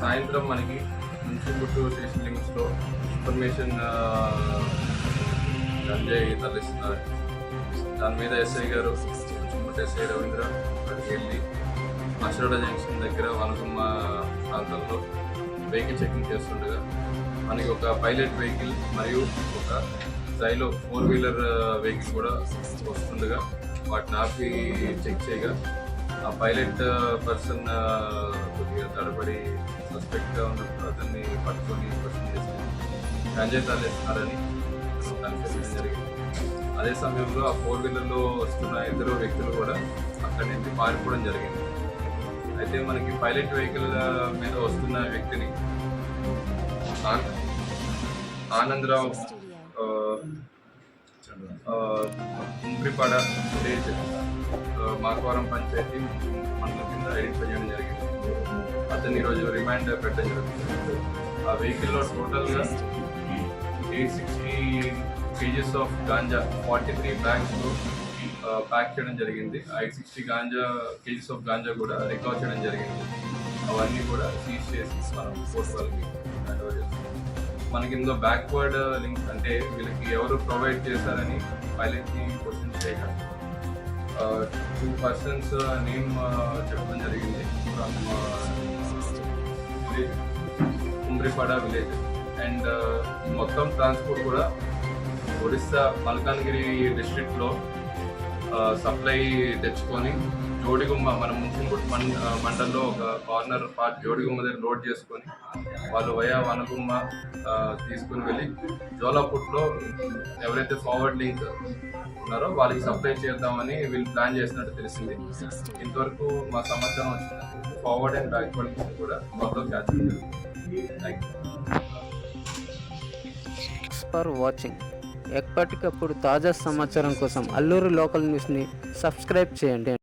సాయంత్రం మనకి గుంటూరు స్టేషన్ లిమిట్స్లో ఇన్ఫర్మేషన్ గంజాయి తరలిస్తున్నారు. దాని మీద ఎస్ఐ గారు చుట్టుముట్టు ఎస్ఐ రవీంద్ర అక్కడికి వెళ్ళి మసరడ జంక్షన్ దగ్గర వనకుమ్మ ప్రాంతంలో వెహికల్ చెకింగ్ చేస్తుండగా మనకి ఒక పైలట్ వెహికల్ మరియు ఒక సైలో ఫోర్ వీలర్ వెహికల్ కూడా వస్తుండగా వాటిని ఆపి చెక్ చేయగా ఆ పైలట్ పర్సన్ తరబడి సస్పెక్ట్గా ఉన్నప్పుడు అతన్ని పట్టుకొని క్వశ్చన్ చేసి గంజాయి తరలిస్తున్నారని కనిపించడం జరిగింది. అదే సమయంలో ఆ ఫోర్ వీలర్లో వస్తున్న ఇద్దరు వ్యక్తులు కూడా అక్కడి నుంచి పారిపోవడం జరిగింది. అయితే మనకి పైలట్ వెహికల్ మీద వస్తున్న వ్యక్తిని ఆనందరావు ఆ, విలేజ్ మాకవరం పంచాయతీ మండలం కింద ఐడెంటిఫై చేయడం జరిగింది. అతన్ని ఈరోజు రిమాండ్ పెట్టడం జరుగుతుంది. ఆ వెహికల్లో టోటల్గా eight sixty kgs of ganja forty three బ్యాగ్స్లో pack చేయడం జరిగింది. Eight sixty ganja kgs of ganja కూడా రికవర్ చేయడం జరిగింది. అవన్నీ కూడా సీజ్ చేసి మనం కోర్టు వాళ్ళకి హ్యాండ్ ఓవర్ చేస్తాం మనకి ఇందులో బ్యాక్వర్డ్ లింక్ అంటే వీళ్ళకి ఎవరు ప్రొవైడ్ చేశారని పైలట్ని క్వశ్చన్ చేయగా టూ పర్సన్స్ నేమ్ చెప్పడం జరిగింది. From village Umripada village and మొత్తం ట్రాన్స్పోర్ట్ కూడా ఒడిస్సా మల్కాన్గిరి డిస్ట్రిక్ట్లో సప్లై తెచ్చుకొని జోడిగుమ్మ మన ముంచింగుట్ మం మండల్లో ఒక కార్నర్ పార్ట్ జోడిగుమ్మ దగ్గర లోడ్ చేసుకొని వాళ్ళు వయా వనగుమ్మ తీసుకుని వెళ్ళి జోలాపుట్లో ఎవరైతే ఫార్వర్డ్ లింక్ ఉన్నారో వాళ్ళకి సప్లై చేద్దామని వీళ్ళు ప్లాన్ చేసినట్టు తెలిసింది. ఇంతవరకు మా సమాచారం వచ్చింది ఫార్వర్డ్ అండ్ బ్యాక్వర్డ్ లింక్ కూడా మొత్తం catch thank you for watching ఎప్పటికప్పుడు తాజా సమాచారం కోసం అల్లూరు లోకల్ న్యూస్ని సబ్స్క్రైబ్ చేయండి.